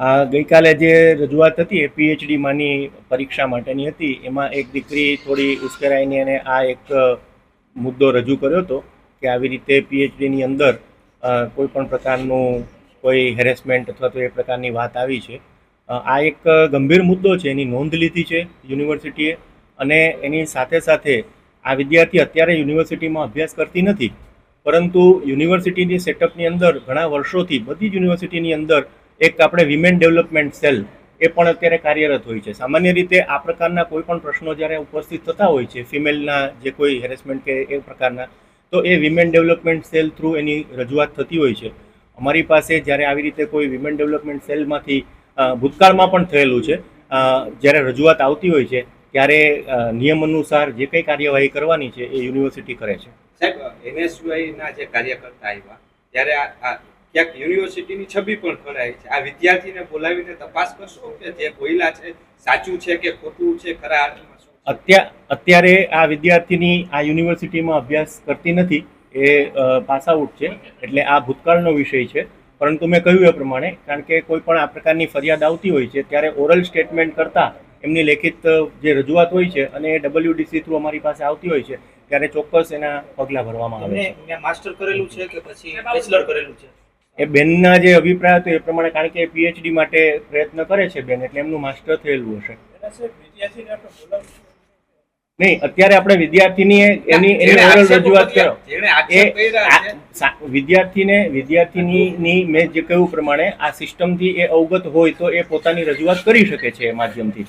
આ ગઈકાલે જે રજૂઆત હતી એ પીએચડીમાંની પરીક્ષા માટેની હતી, એમાં એક દીકરી થોડી ઉશ્કેરાઈને એને આ એક મુદ્દો રજૂ કર્યો હતો કે આવી રીતે પીએચડીની અંદર કોઈ પણ પ્રકારનું કોઈ હેરેસમેન્ટ અથવા તો એ પ્રકારની વાત આવી છે. આ એક ગંભીર મુદ્દો છે, એની નોંધ લીધી છે યુનિવર્સિટીએ અને એની સાથે સાથે આ વિદ્યાર્થી અત્યારે યુનિવર્સિટીમાં અભ્યાસ કરતી નથી. પરંતુ યુનિવર્સિટીની સેટઅપની અંદર ઘણા વર્ષોથી બધી જ યુનિવર્સિટીની અંદર એક આપણે વિમેન ડેવલપમેન્ટ સેલ એ પણ અત્યારે કાર્યરત હોય છે. સામાન્ય રીતે આ પ્રકારના કોઈ પણ પ્રશ્નો જ્યારે ઉપસ્થિત થતા હોય છે ફિમેલના જે કોઈ હેરેસમેન્ટ કે એ પ્રકારના, તો એ વિમેન ડેવલપમેન્ટ સેલ થ્રુ એની રજૂઆત થતી હોય છે. અમારી પાસે જ્યારે આવી રીતે કોઈ વિમેન ડેવલપમેન્ટ સેલમાંથી ભૂતકાળમાં પણ થયેલું છે જ્યારે રજૂઆત આવતી હોય છે, ત્યારે નિયમ અનુસાર જે કંઈ કાર્યવાહી કરવાની છે એ યુનિવર્સિટી કરે છે. સાહેબ એનએસયુઆઈના જે કાર્યકર્તા આવ્યા, ત્યારે આ ક્યાંક યુનિવર્સિટીની છબી પણ ખરાઈ છે. આ વિદ્યાર્થીને બોલાવીને તપાસ કરશો કે જે કોયલા છે સાચું છે કે ખોટું છે ખરા અર્થમાં શું છે? અત્યારે આ વિદ્યાર્થીની આ યુનિવર્સિટીમાં અભ્યાસ કરતી નથી. એ પાસ આઉટ છે. એટલે આ ભૂતકાળનો વિષય છે. પરંતુ મેં કહ્યું એ પ્રમાણે કારણ કે કોઈ પણ આ પ્રકારની ફરિયાદ આવતી હોય છે ત્યારે ઓરલ સ્ટેટમેન્ટ કરતાં એમની લેખિત જે રજૂઆત હોય છે અને એ ડબલ્યુડીસી થ્રુ અમારી પાસે આવતી હોય છે ત્યારે ચોક્કસ એના પગલાં ભરવામાં આવે છે. મેં માસ્ટર કરેલું છે કે પછી બેચલર કરેલું છે? એ બેનના જે અભિપ્રાય હતો એ પ્રમાણે કારણ કે પીએચડી માટે પ્રયત્ન કરે છે બેન એટલે એમનું માસ્ટર થયેલું હશે. નહીં અત્યારે આપણે વિદ્યાર્થીની એની એની ઓરલ રજૂઆત કરો. એ વિદ્યાર્થીને વિદ્યાર્થીની મેં જે કહ્યું પ્રમાણે આ સિસ્ટમથી એ અવગત હોય તો એ પોતાની રજૂઆત કરી શકે છે એ માધ્યમથી.